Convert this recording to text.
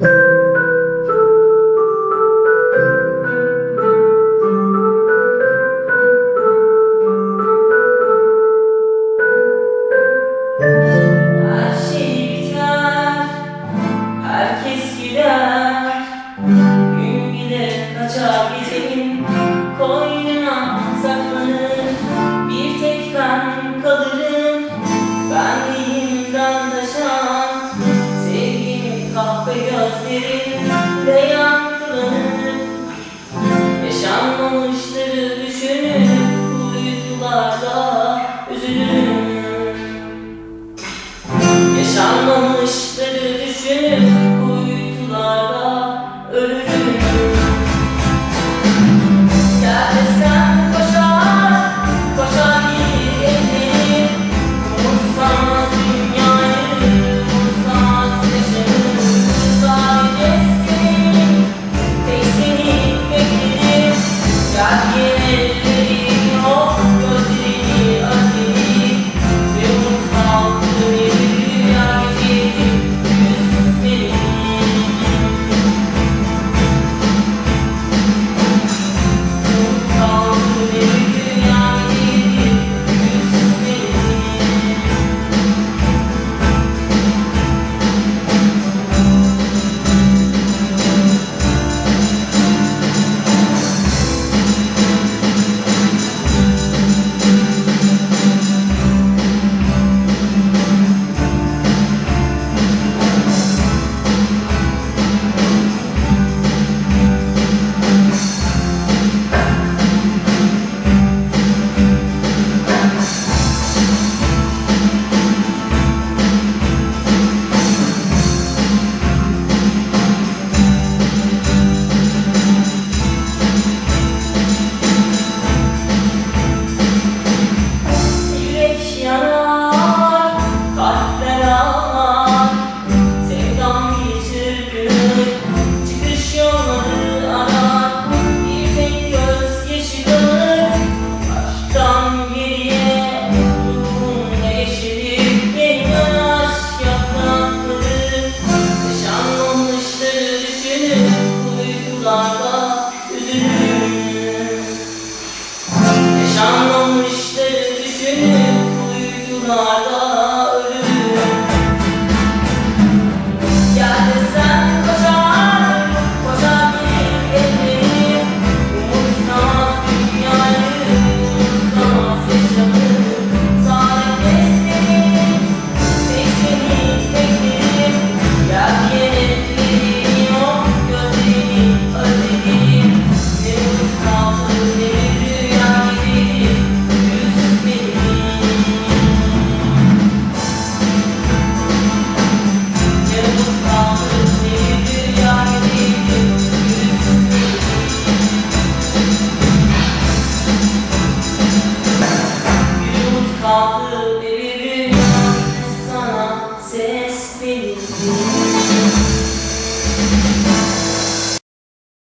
Herkes gider Gün gider kaçar gecenin koynuna Amen. nada.